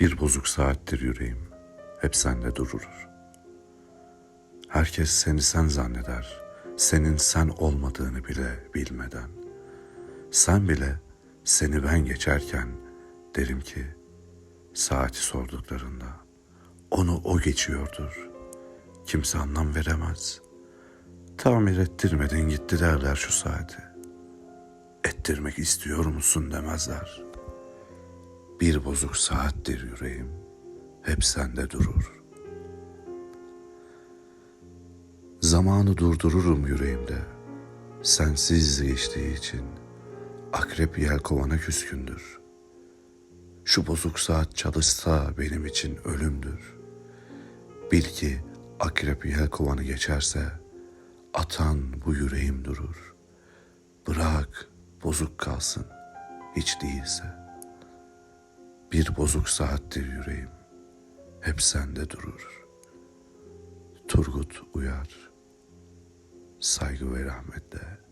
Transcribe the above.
Bir bozuk saattir yüreğim hep sende durur. Herkes seni sen zanneder, senin sen olmadığını bile bilmeden. Sen bile seni ben geçerken derim ki saati sorduklarında onu o geçiyordur. Kimse anlam veremez. Tamir ettirmedin gitti derler şu saati. Ettirmek istiyor musun demezler. Bir bozuk saattir yüreğim, hep sende durur. Zamanı durdururum yüreğimde, sensiz geçtiği için. Akrep yelkovana küskündür. Şu bozuk saat çalışsa benim için ölümdür. Bil ki akrep yelkovanı geçerse, atan bu yüreğim durur. Bırak bozuk kalsın, hiç değilse. Bir bozuk saattir yüreğim, hep sende durur. Turgut Uyar, saygı ve rahmetle.